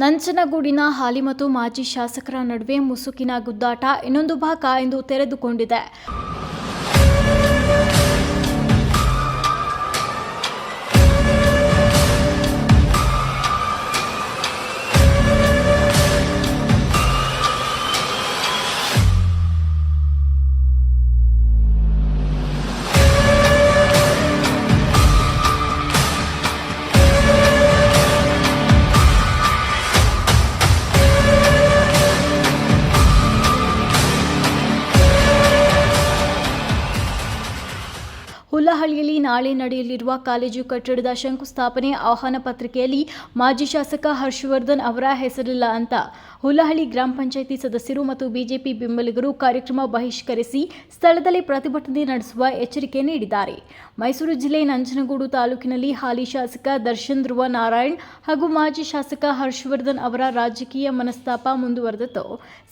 ನಂಜನಗೂಡಿನ ಹಾಲಿ ಮತ್ತು ಮಾಜಿ ಶಾಸಕರ ನಡುವೆ ಮುಸುಕಿನ ಗುದ್ದಾಟ ಇನ್ನೊಂದು ಭಾಗ ಇಂದು ತೆರೆದುಕೊಂಡಿದೆ. ಹುಲ್ಲಹಳ್ಳಿಯಲ್ಲಿ ನಾಳೆ ನಡೆಯಲಿರುವ ಕಾಲೇಜು ಕಟ್ಟಡದ ಶಂಕುಸ್ಥಾಪನೆ ಆಹ್ವಾನ ಪತ್ರಿಕೆಯಲ್ಲಿ ಮಾಜಿ ಶಾಸಕ ಹರ್ಷವರ್ಧನ್ ಅವರ ಹೆಸರಿಲ್ಲ ಅಂತ. ಹುಲಹಳ್ಳಿ ಗ್ರಾಮ ಪಂಚಾಯಿತಿ ಸದಸ್ಯರು ಮತ್ತು ಬಿಜೆಪಿ ಬೆಂಬಲಿಗರು ಕಾರ್ಯಕ್ರಮ ಬಹಿಷ್ಕರಿಸಿ ಸ್ಥಳದಲ್ಲಿ ಪ್ರತಿಭಟನೆ ನಡೆಸುವ ಎಚ್ಚರಿಕೆ ನೀಡಿದ್ದಾರೆ. ಮೈಸೂರು ಜಿಲ್ಲೆ ನಂಜನಗೂಡು ತಾಲೂಕಿನಲ್ಲಿ ಹಾಲಿ ಶಾಸಕ ದರ್ಶನ್ ಧ್ರುವ ನಾರಾಯಣ್ ಹಾಗೂ ಮಾಜಿ ಶಾಸಕ ಹರ್ಷವರ್ಧನ್ ಅವರ ರಾಜಕೀಯ ಮನಸ್ತಾಪ ಮುಂದುವರೆದಿತ್ತು.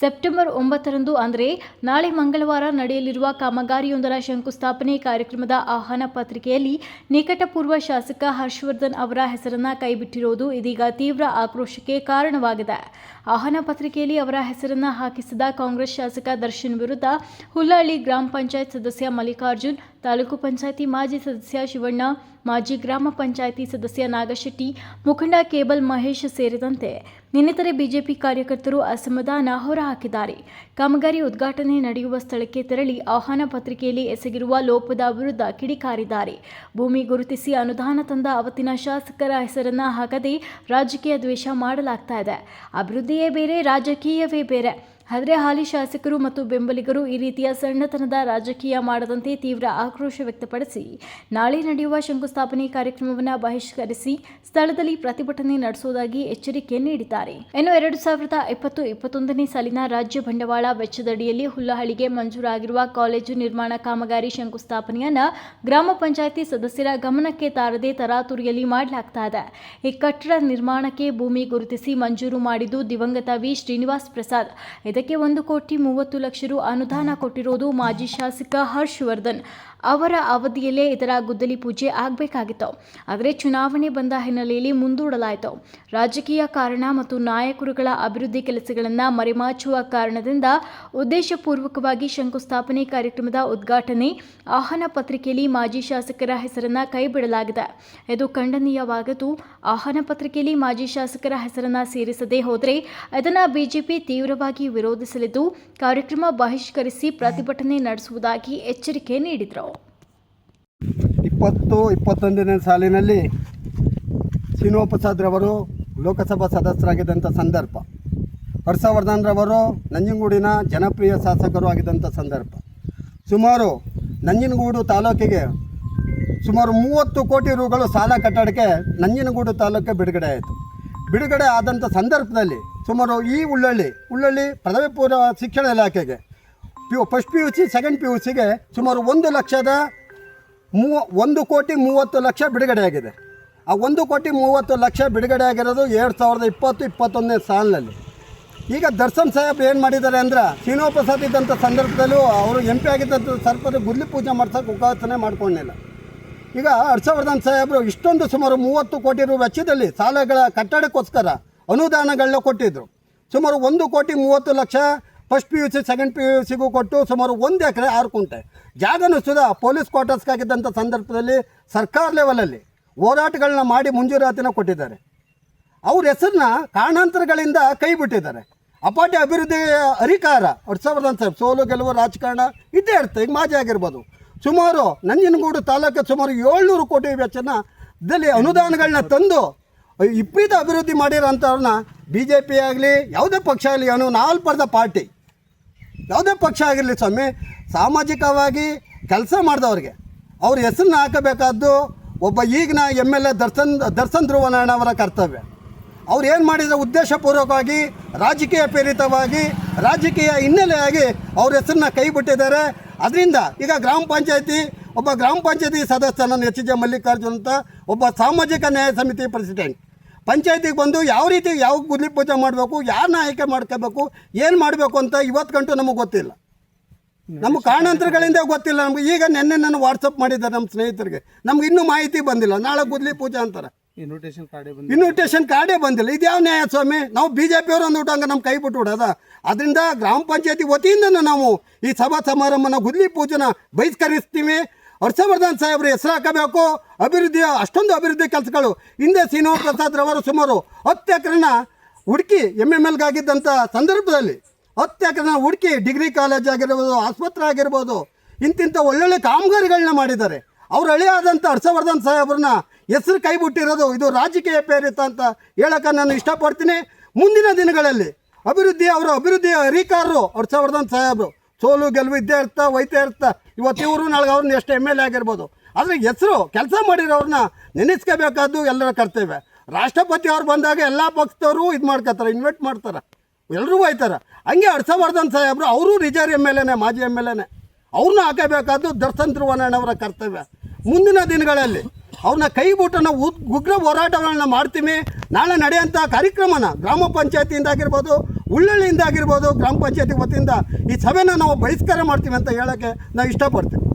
ಸೆಪ್ಟೆಂಬರ್ ಒಂಬತ್ತರಂದು ಅಂದರೆ ನಾಳೆ ಮಂಗಳವಾರ ನಡೆಯಲಿರುವ ಕಾಮಗಾರಿಯೊಂದರ ಶಂಕುಸ್ಥಾಪನೆ ಕಾರ್ಯಕ್ರಮದ ಆಹ್ವಾನ ಪತ್ರಿಕೆಯಲ್ಲಿ ನಿಕಟಪೂರ್ವ ಶಾಸಕ ಹರ್ಷವರ್ಧನ್ ಅವರ ಹೆಸರನ್ನ ಕೈಬಿಟ್ಟಿರುವುದು ಇದೀಗ ತೀವ್ರ ಆಕ್ರೋಶಕ್ಕೆ ಕಾರಣವಾಗಿದೆ. ಆಹ್ವಾನ ಪತ್ರಿಕೆಯಲ್ಲಿ ಅವರ ಹೆಸರನ್ನ ಹಾಕಿಸಿದ ಕಾಂಗ್ರೆಸ್ ಶಾಸಕ ದರ್ಶನ್ ವಿರುದ್ಧ ಹುಲ್ಲಹಳ್ಳಿ ಗ್ರಾಮ ಪಂಚಾಯತ್ ಸದಸ್ಯ ಮಲ್ಲಿಕಾರ್ಜುನ್ ತಾಲೂಕು ಪಂಚಾಯಿತಿ ಮಾಜಿ ಸದಸ್ಯ ಶಿವಣ್ಣ, ಮಾಜಿ ಗ್ರಾಮ ಪಂಚಾಯಿತಿ ಸದಸ್ಯ ನಾಗಶೆಟ್ಟಿ, ಮುಖಂಡ ಕೇಬಲ್ ಮಹೇಶ್ ಸೇರಿದಂತೆ ಇನ್ನಿತರೆ ಬಿಜೆಪಿ ಕಾರ್ಯಕರ್ತರು ಅಸಮಾಧಾನ ಹೊರಹಾಕಿದ್ದಾರೆ. ಕಾಮಗಾರಿ ಉದ್ಘಾಟನೆ ನಡೆಯುವ ಸ್ಥಳಕ್ಕೆ ತೆರಳಿ ಆಹ್ವಾನ ಪತ್ರಿಕೆಯಲ್ಲಿ ಎಸಗಿರುವ ಲೋಪದ ವಿರುದ್ಧ ಕಿಡಿಕಾರಿದ್ದಾರೆ. ಭೂಮಿ ಗುರುತಿಸಿ ಅನುದಾನ ತಂದ ಅವತ್ತಿನ ಶಾಸಕರ ಹೆಸರನ್ನ ಹಾಕದೆ ರಾಜಕೀಯ ದ್ವೇಷ ಮಾಡಲಾಗ್ತಾ ಇದೆ. ಅಭಿವೃದ್ಧಿಯೇ ಬೇರೆ, ರಾಜಕೀಯವೇ ಬೇರೆ. ಆದರೆ ಹಾಲಿ ಶಾಸಕರು ಮತ್ತು ಬೆಂಬಲಿಗರು ಈ ರೀತಿಯ ಸಣ್ಣತನದ ರಾಜಕೀಯ ಮಾಡದಂತೆ ತೀವ್ರ ಆಕ್ರೋಶ ವ್ಯಕ್ತಪಡಿಸಿ, ನಾಳೆ ನಡೆಯುವ ಶಂಕುಸ್ಥಾಪನೆ ಕಾರ್ಯಕ್ರಮವನ್ನು ಬಹಿಷ್ಕರಿಸಿ ಸ್ಥಳದಲ್ಲಿ ಪ್ರತಿಭಟನೆ ನಡೆಸುವುದಾಗಿ ಎಚ್ಚರಿಕೆ ನೀಡಿದ್ದಾರೆ. ಇನ್ನು ಎರಡು ಸಾವಿರದ ಇಪ್ಪತ್ತು ಇಪ್ಪತ್ತೊಂದನೇ ಸಾಲಿನ ರಾಜ್ಯ ಬಂಡವಾಳ ವೆಚ್ಚದಡಿಯಲ್ಲಿ ಹುಲ್ಲಹಳ್ಳಿಗೆ ಮಂಜೂರಾಗಿರುವ ಕಾಲೇಜು ನಿರ್ಮಾಣ ಕಾಮಗಾರಿ ಶಂಕುಸ್ಥಾಪನೆಯನ್ನ ಗ್ರಾಮ ಪಂಚಾಯಿತಿ ಸದಸ್ಯರ ಗಮನಕ್ಕೆ ತಾರದೆ ತರಾತುರಿಯಲ್ಲಿ ಮಾಡಲಾಗ್ತಾ ಇದೆ. ಈ ಕಟ್ಟಡ ನಿರ್ಮಾಣಕ್ಕೆ ಭೂಮಿ ಗುರುತಿಸಿ ಮಂಜೂರು ಮಾಡಿದ್ದು ದಿವಂಗತ ವಿ. ಶ್ರೀನಿವಾಸ್ ಪ್ರಸಾದ್. ಇದಕ್ಕೆ ಒಂದು ಕೋಟಿ ಮೂವತ್ತು ಲಕ್ಷ ರು ಅನುದಾನ ಕೊಟ್ಟಿರೋದು ಮಾಜಿ ಶಾಸಕ ಹರ್ಷವರ್ಧನ್. ಅವರ ಅವಧಿಯಲ್ಲೇ ಇದರ ಗುದ್ದಲಿ ಪೂಜೆ ಆಗಬೇಕಾಗಿತ್ತು. ಆದರೆ ಚುನಾವಣೆ ಬಂದ ಹಿನ್ನೆಲೆಯಲ್ಲಿ ಮುಂದೂಡಲಾಯಿತು. ರಾಜಕೀಯ ಕಾರಣ ಮತ್ತು ನಾಯಕರುಗಳ ಅಭಿವೃದ್ಧಿ ಕೆಲಸಗಳನ್ನು ಮರೆಮಾಚುವ ಕಾರಣದಿಂದ ಉದ್ದೇಶಪೂರ್ವಕವಾಗಿ ಶಂಕುಸ್ಥಾಪನೆ ಕಾರ್ಯಕ್ರಮದ ಉದ್ಘಾಟನೆ ಆಹ್ವಾನ ಪತ್ರಿಕೆಯಲ್ಲಿ ಮಾಜಿ ಶಾಸಕರ ಹೆಸರನ್ನ ಕೈಬಿಡಲಾಗಿದೆ. ಇದು ಖಂಡನೀಯವಾಗದು ಆಹ್ವಾನ ಪತ್ರಿಕೆಯಲ್ಲಿ ಮಾಜಿ ಶಾಸಕರ ಹೆಸರನ್ನ ಸೇರಿಸದೇ ಹೋದರೆ ಅದನ್ನು ಬಿಜೆಪಿ ತೀವ್ರವಾಗಿ ವಿರೋಧಿಸಲಿದ್ದು ಕಾರ್ಯಕ್ರಮ ಬಹಿಷ್ಕರಿಸಿ ಪ್ರತಿಭಟನೆ ನಡೆಸುವುದಾಗಿ ಎಚ್ಚರಿಕೆ ನೀಡಿದರು. ಇಪ್ಪತ್ತು, ಇಪ್ಪತ್ತೊಂದನೇ ಸಾಲಿನಲ್ಲಿ ರವರು ಲೋಕಸಭಾ ಸದಸ್ಯರಾಗಿದ್ದಂಥ ಸಂದರ್ಭ. ಹರ್ಷವರ್ಧನ್ರವರು ನಂಜನಗೂಡಿನ ಜನಪ್ರಿಯ ಶಾಸಕರು ಆಗಿದ್ದಂಥ ಸಂದರ್ಭ. ಸುಮಾರು ನಂಜನಗೂಡು ತಾಲೂಕಿಗೆ ಸುಮಾರು ಮೂವತ್ತು ಕೋಟಿ ರುಗಳು ಸಾಲ ಕಟ್ಟಡಕ್ಕೆ ನಂಜನಗೂಡು ತಾಲೂಕಿಗೆ ಬಿಡುಗಡೆ ಆಯಿತು. ಬಿಡುಗಡೆ ಆದಂಥ ಸಂದರ್ಭದಲ್ಲಿ ಸುಮಾರು ಈ ಉಳ್ಳಳ್ಳಿ ಉಳ್ಳಳ್ಳಿ ಪದವಿ ಪೂರ್ವ ಶಿಕ್ಷಣ ಇಲಾಖೆಗೆ. P first P U C second P U ಸಿಗೆ ಸುಮಾರು ಒಂದು ಲಕ್ಷದ ಮೂವ ಒಂದು ಕೋಟಿ ಮೂವತ್ತು ಲಕ್ಷ ಬಿಡುಗಡೆಯಾಗಿದೆ ಆ ಒಂದು ಕೋಟಿ ಮೂವತ್ತು ಲಕ್ಷ ಬಿಡುಗಡೆ ಆಗಿರೋದು ಎರಡು ಸಾವಿರದ ಇಪ್ಪತ್ತು, ಇಪ್ಪತ್ತೊಂದನೇ ಸಾಲಿನಲ್ಲಿ. ಈಗ ದರ್ಶನ್ ಸಾಹೇಬ್ ಏನು ಮಾಡಿದ್ದಾರೆ ಅಂದ್ರೆ ಶ್ರೀನಿವಾಸ ಇದ್ದಂಥ ಸಂದರ್ಭದಲ್ಲೂ ಅವರು ಎಂ ಪಿ ಆಗಿದ್ದಂಥ ಸರ್ಪದ ಗುದ್ಲಿ ಪೂಜೆ ಮಾಡ್ಸೋಕೆ ಉಪಾಸನೆ ಮಾಡ್ಕೊಂಡಿಲ್ಲ. ಈಗ ಹರ್ಷವರ್ಧನ್ ಸಾಹೇಬರು ಇಷ್ಟೊಂದು ಸುಮಾರು ಮೂವತ್ತು ಕೋಟಿ ರು ವೆಚ್ಚದಲ್ಲಿ ಸಾಲಗಳ ಕಟ್ಟಡಕ್ಕೋಸ್ಕರ ಅನುದಾನಗಳನ್ನ ಕೊಟ್ಟಿದ್ದರು ಸುಮಾರು ಒಂದು ಕೋಟಿ ಮೂವತ್ತು lakh first P U C second P U ಸಿಗೂ ಕೊಟ್ಟು ಸುಮಾರು ಒಂದು ಎಕರೆ ಆರು ಕುಂಟೆ. ಜಾಗನೂ ಸುಧಾ ಪೊಲೀಸ್ ಕ್ವಾರ್ಟರ್ಸ್ಗಾಗಿದ್ದಂಥ ಸಂದರ್ಭದಲ್ಲಿ ಸರ್ಕಾರ ಲೆವೆಲಲ್ಲಿ ಹೋರಾಟಗಳನ್ನ ಮಾಡಿ ಮುಂಜೂರಾತಿನ ಕೊಟ್ಟಿದ್ದಾರೆ. ಅವ್ರ ಹೆಸರನ್ನ ಕಾರಣಾಂತರಗಳಿಂದ ಕೈ ಬಿಟ್ಟಿದ್ದಾರೆ. ಅಪಾಟಿ ಅಭಿವೃದ್ಧಿ ಅಧಿಕಾರ ಹರ್ಷವರ್ಧನ್ ಸಾಹೇಬ್ ಸೋಲು, ಗೆಲುವು, ರಾಜಕಾರಣ ಇದ್ದೇ ಇರ್ತದೆ ಈಗ ಮಾಜಿ ಆಗಿರ್ಬೋದು. ಸುಮಾರು ನಂಜನಗೂಡು ತಾಲೂಕು ಸುಮಾರು ಏಳ್ನೂರು ಕೋಟಿ ವೆಚ್ಚನ ದಲ್ಲಿ ಅನುದಾನಗಳನ್ನ ತಂದು ವಿಪರೀತ ಅಭಿವೃದ್ಧಿ ಮಾಡಿರೋಂಥವ್ರನ್ನ ಬಿ ಜೆ ಪಿ ಆಗಲಿ, ಯಾವುದೇ ಪಕ್ಷ ಆಗಲಿ ಅವನು ನಾಲ್ಪರ್ದ ಪಾರ್ಟಿ. ಯಾವುದೇ ಪಕ್ಷ ಆಗಿರಲಿ ಸ್ವಾಮಿ, ಸಾಮಾಜಿಕವಾಗಿ ಕೆಲಸ ಮಾಡಿದವ್ರಿಗೆ. ಅವ್ರ ಹೆಸರನ್ನ ಹಾಕಬೇಕಾದ್ದು ಒಬ್ಬ ಈಗಿನ M L A Darshan Darshan Dhruvanarayana ಅವರ ಕರ್ತವ್ಯ. ಅವ್ರು ಏನು ಮಾಡಿದ್ರೆ ಉದ್ದೇಶಪೂರ್ವಕವಾಗಿ, ರಾಜಕೀಯ ಪ್ರೇರಿತವಾಗಿ, ರಾಜಕೀಯ ಹಿನ್ನೆಲೆಯಾಗಿ ಅವ್ರ ಹೆಸರನ್ನ ಕೈ ಬಿಟ್ಟಿದ್ದಾರೆ. ಅದರಿಂದ ಈಗ ಗ್ರಾಮ ಪಂಚಾಯತಿ, ಒಬ್ಬ ಗ್ರಾಮ ಪಂಚಾಯತಿ ಸದಸ್ಯನನ್ನು ಎಚ್ ಜೆ ಮಲ್ಲಿಕಾರ್ಜುನ್ ಅಂತ ಒಬ್ಬ ಸಾಮಾಜಿಕ ನ್ಯಾಯ ಸಮಿತಿ ಪ್ರೆಸಿಡೆಂಟ್. ಪಂಚಾಯತಿಗೆ ಬಂದು ಯಾವ ರೀತಿ ಯಾವ ಗುದ್ಲಿ ಪೂಜೆ ಮಾಡಬೇಕು ಯಾರನ್ನ ಆಯ್ಕೆ ಮಾಡ್ಕೋಬೇಕು ಏನು ಮಾಡಬೇಕು ಅಂತ ಇವತ್ತು ಗಂಟು ನಮಗೆ ಗೊತ್ತಿಲ್ಲ. ನಮ್ಮ ಕಾರಣಾಂತರಗಳಿಂದ ಗೊತ್ತಿಲ್ಲ. ನಮ್ಗೆ ಈಗ ನಿನ್ನೆ ನಾನು ವಾಟ್ಸಪ್ ಮಾಡಿದ್ದಾರೆ ನಮ್ಮ ಸ್ನೇಹಿತರಿಗೆ. ನಮ್ಗೆ ಇನ್ನೂ ಮಾಹಿತಿ ಬಂದಿಲ್ಲ. ನಾಳೆ ಗುದ್ಲಿ ಪೂಜೆ ಅಂತಾರೆ. ಇನ್ವಿಟೇಷನ್ ಕಾರ್ಡೇ ಬಂದಿಲ್ಲ. ಇನ್ವಿಟೇಷನ್ ಕಾರ್ಡೇ ಬಂದಿಲ್ಲ. ಇದ್ಯಾವ ನ್ಯಾಯ ಸ್ವಾಮಿ ನಾವು ಬಿ ಜೆ ಪಿಯವರು ಅಂದ್ಬಿಟ್ಟು ಹಂಗೆ ನಮ್ಮ ಕೈ ಬಿಟ್ಟು ಬಿಡೋದ? ಅದರಿಂದ ಗ್ರಾಮ ಪಂಚಾಯತಿ ವತಿಯಿಂದನೂ ನಾವು ಈ ಸಭಾ ಸಮಾರಂಭನ ಗುದ್ಲಿ ಪೂಜೆನ ಬಹಿಷ್ಕರಿಸ್ತೀವಿ. ಹರ್ಷವರ್ಧನ್ ಸಾಹೇಬ್ರ ಹೆಸರು ಹಾಕಬೇಕು ಅಭಿವೃದ್ಧಿ ಅಷ್ಟೊಂದು ಅಭಿವೃದ್ಧಿ ಕೆಲಸಗಳು. ಹಿಂದೆ ಶ್ರೀನಿವಾಸ ಪ್ರಸಾದ್ ರವರು ಸುಮಾರು ಹತ್ತು ಎಕರೆನ ಹುಡುಕಿ ಎಂ ಎಂ ಎಲ್ಗಾಗಿದ್ದಂಥ ಸಂದರ್ಭದಲ್ಲಿ ಹತ್ತು ಎಕರೆನ ಹುಡುಕಿ ಡಿಗ್ರಿ ಕಾಲೇಜ್ ಆಗಿರ್ಬೋದು, ಆಸ್ಪತ್ರೆ ಆಗಿರ್ಬೋದು ಇಂತಿಂಥ ಒಳ್ಳೊಳ್ಳೆ ಕಾಮಗಾರಿಗಳನ್ನ ಮಾಡಿದ್ದಾರೆ. ಅವ್ರ ಹಳೆಯಾದಂಥ ಹರ್ಷವರ್ಧನ್ ಸಾಹೇಬ್ರನ್ನ ಹೆಸರು ಕೈ ಬಿಟ್ಟಿರೋದು ಇದು ರಾಜಕೀಯ ಪ್ರೇರಿತ ಅಂತ ಹೇಳೋಕೆ ನಾನು ಇಷ್ಟಪಡ್ತೀನಿ. ಮುಂದಿನ ದಿನಗಳಲ್ಲಿ ಅಭಿವೃದ್ಧಿ, ಅವರು ಅಭಿವೃದ್ಧಿ ಹರಿಕಾರರು ಹರ್ಷವರ್ಧನ್ ಸಾಹೇಬರು ಸೋಲು ಗೆಲುವು ಇದ್ದೇ ಇರ್ತಾ ಒಯ್ತಾ ಇರ್ತಾ. ಇವತ್ತು ಇವರು ನಾಳೆ ಅವ್ರನ್ನ ಎಷ್ಟು ಎಂ ಎಲ್ ಎ ಆಗಿರ್ಬೋದು. ಆದರೆ ಹೆಸರು, ಕೆಲಸ ಮಾಡಿರೋರನ್ನ ನೆನೆಸ್ಕೋಬೇಕಾದ್ದು ಎಲ್ಲರ ಕರ್ತವ್ಯ. ರಾಷ್ಟ್ರಪತಿ ಅವ್ರು ಬಂದಾಗ ಎಲ್ಲ ಪಕ್ಷದವರು ಇದು ಮಾಡ್ಕೋತಾರೆ ಇನ್ವೈಟ್ ಮಾಡ್ತಾರೆ. ಎಲ್ಲರೂ ಹೋಯ್ತಾರೆ. ಹಂಗೆ ಹರ್ಷವರ್ಧನ್ ಸಾಹೇಬರು, ಅವರು ರಿಜರ್ವ್ ಎಂ ಎಲ್ ಎನೇ, ಮಾಜಿ ಎಂ ಎಲ್ ಎನೇ. ಅವ್ರನ್ನ ಹಾಕಬೇಕಾದ್ದು ದರ್ಶನ್ ಧ್ರುವನಣ್ಣವರ ಕರ್ತವ್ಯ. ಮುಂದಿನ ದಿನಗಳಲ್ಲಿ ಅವ್ರನ್ನ ಕೈ ಬಿಟ್ಟು ನಾವು ಉಗ್ರ ಹೋರಾಟಗಳನ್ನ ಮಾಡ್ತೀವಿ ನಾಳೆ ನಡೆಯುವಂಥ ಕಾರ್ಯಕ್ರಮನ ಗ್ರಾಮ ಪಂಚಾಯತಿಯಿಂದ ಆಗಿರ್ಬೋದು ಉಳ್ಳಳ್ಳಿಯಿಂದ ಆಗಿರ್ಬೋದು ಗ್ರಾಮ ಪಂಚಾಯತಿ ವತಿಯಿಂದ ಈ ಸಭೆನ ನಾವು ಬಹಿಷ್ಕಾರ ಮಾಡ್ತೀವಿ ಅಂತ ಹೇಳೋಕ್ಕೆ ನಾವು ಇಷ್ಟಪಡ್ತೀವಿ.